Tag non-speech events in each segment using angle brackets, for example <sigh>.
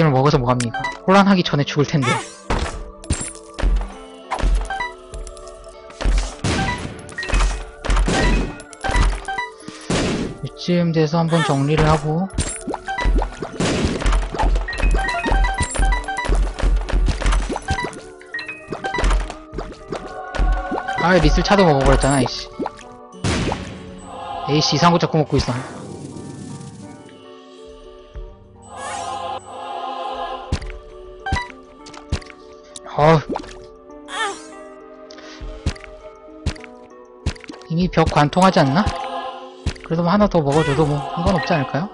을 먹어서 뭐합니까? 혼란하기 전에 죽을 텐데. 이쯤 돼서 한번 정리를 하고 아 리슬 차도 먹어버렸잖아 이씨 에이씨 이상한 거 자꾸 먹고 있어 어 이미 벽 관통하지 않나? 그래도 뭐 하나 더 먹어줘도 뭐 상관없지 않을까요?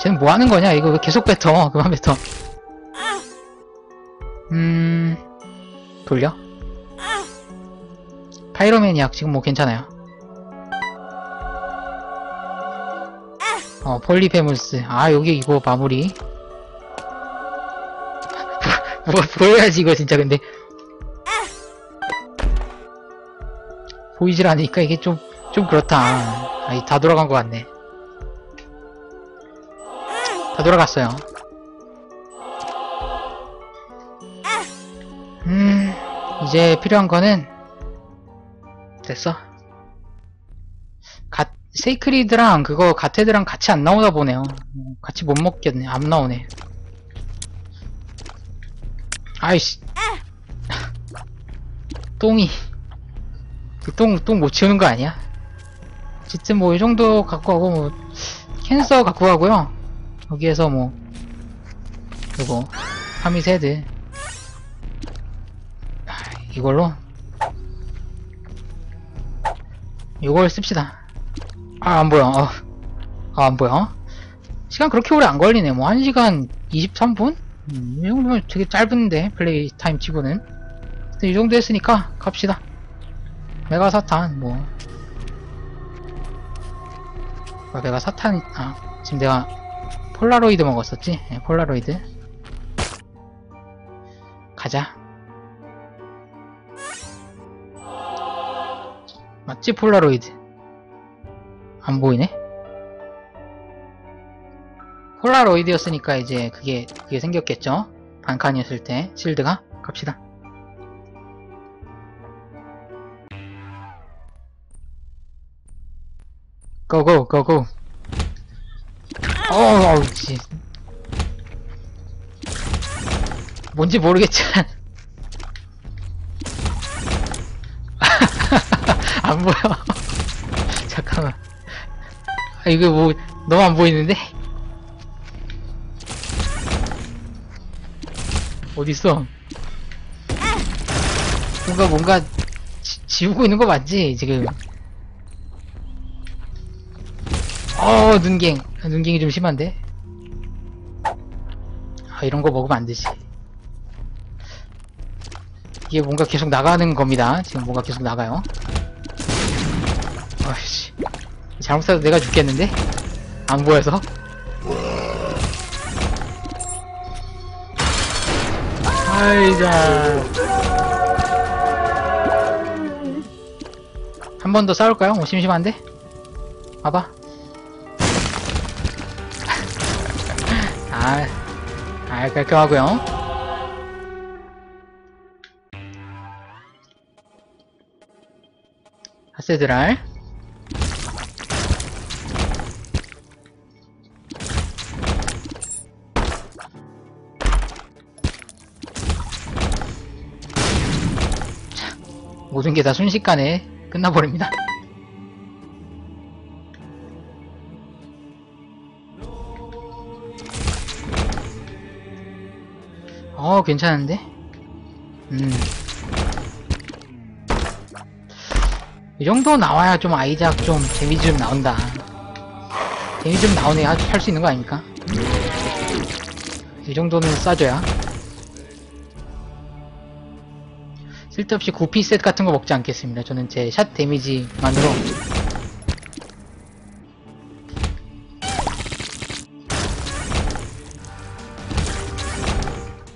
쟤는 뭐 하는 거냐? 이거 왜 계속 뱉어? <laughs> 그만 뱉어. 음, 돌려? 파이로맨이약 지금 뭐 괜찮아요. 어, 폴리페물스. 아, 여기 이거 마무리. 뭐, 보여야지, 이거 진짜, 근데. 보이질 않으니까 이게 좀, 좀 그렇다. 아이, 다 돌아간 것 같네. 다 돌아갔어요. 음, 이제 필요한 거는, 됐어. 가, 세이크리드랑 그거 가테드랑 같이 안 나오다 보네요. 음, 같이 못 먹겠네. 안 나오네. 아이씨. 똥이. 그 똥, 똥 못 치우는 거 아니야? 어쨌든 뭐 이 정도 갖고 가고 뭐 캔서 갖고 가고요. 여기에서 뭐 요거 파미세드 아, 이걸로 이걸 씁시다. 아, 안 보여. 어. 아, 안 보여. 시간 그렇게 오래 안 걸리네. 뭐, 1시간 23분? 음, 이 정도면 되게 짧은데, 플레이 타임 치고는. 이 정도 했으니까, 갑시다. 메가 사탄, 뭐. 아, 내가 사탄, 아, 지금 내가 폴라로이드 먹었었지? 네, 폴라로이드. 가자. 맞지? 폴라로이드. 안 보이네? 폴라로이드였으니까 이제 그게, 그게 생겼겠죠? 반칸이었을 때, 실드가. 갑시다. 고고, 고고. 어우, 씨. 뭔지 모르겠지만. <laughs> 안 보여. <laughs> 잠깐만. 아, 이거 뭐, 너무 안 보이는데? 어딨어? 뭔가, 뭔가, 지, 지우고 있는 거 맞지, 지금? 어, 눈갱. 아, 눈갱이 좀 심한데? 아, 이런 거 먹으면 안 되지. 이게 뭔가 계속 나가는 겁니다. 지금 뭔가 계속 나가요. 아이씨. 잘못 써도 내가 죽겠는데? 안 보여서? 아이자. 한 번 더 싸울까요? 뭐 심심한데? 봐봐. 아, 아, 깔끔하고요 하세드랄. 모든 게 다 순식간에 끝나버립니다. 어, 괜찮은데? 음. 이 정도 나와야 좀 아이작 좀 데미지 좀 나온다. 데미지 좀 나오네. 할수 있는 거 아닙니까? 이 정도는 싸줘야. 쓸데없이 구피 셋 같은 거 먹지 않겠습니다. 저는 제 샷 데미지만으로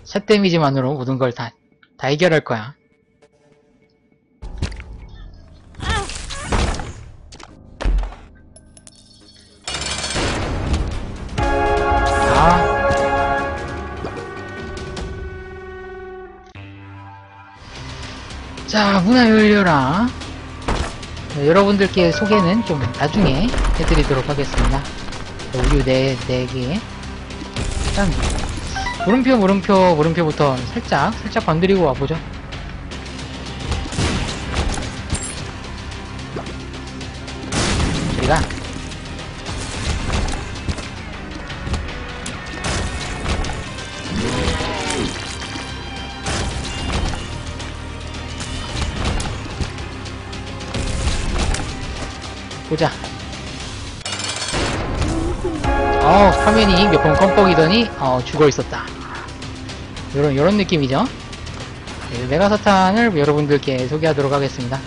샷 데미지만으로 모든 걸 다, 다 해결할 거야. 자, 문화 열려라. 네, 여러분들께 소개는 좀 나중에 해드리도록 하겠습니다. 자, 우유 네, 네 개. 일단, 물음표, 물음표, 물음표부터 살짝, 살짝 건드리고 와보죠. 저리가. 보자. 어, 화면이 몇 번 껌뻑이더니, 어, 죽어 있었다. 요런, 요런 느낌이죠? 네, 메가사탄을 여러분들께 소개하도록 하겠습니다.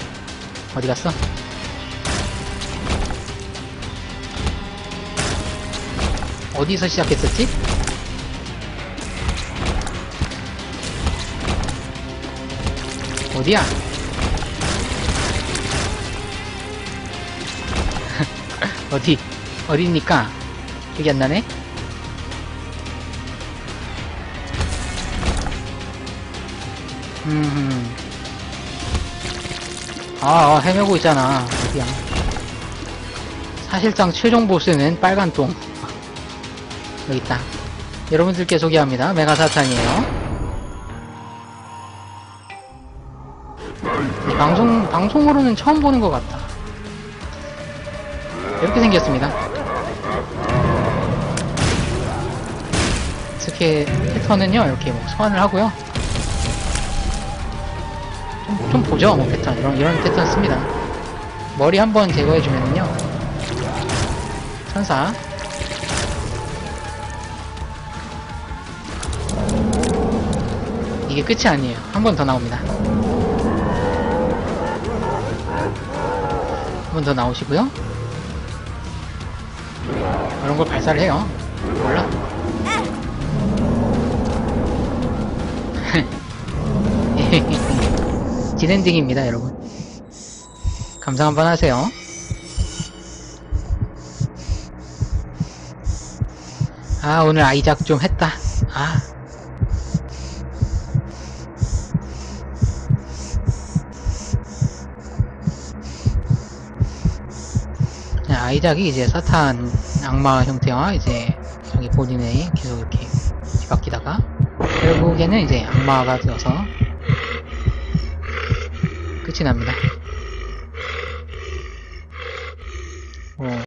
어디 갔어? 어디서 시작했었지? 어디야? 어디? 어디입니까? 기억이 안 나네? 음. 아, 아, 헤매고 있잖아. 어디야. 사실상 최종 보스는 빨간 똥. <laughs> 여기 있다. 여러분들께 소개합니다. 메가사탄이에요. 이 방송, 방송으로는 처음 보는 것 같다. 이렇게 생겼습니다. 스케 패턴은요, 이렇게 뭐 소환을 하고요. 좀, 좀 보죠, 뭐 패턴. 이런, 이런 패턴 씁니다. 머리 한번 제거해주면은요. 천사. 이게 끝이 아니에요. 한 번 더 나옵니다. 한 번 더 나오시고요. 이런 걸 발사를 해요. 몰라? <laughs> 진엔딩입니다, 여러분. 감상 한번 하세요. 아, 오늘 아이작 좀 했다. 아. 아이작이 이제 사탄 악마 형태와 이제 자기 본인의 계속 이렇게 뒤바뀌다가 결국에는 이제 악마가 되어서 끝이 납니다. 어.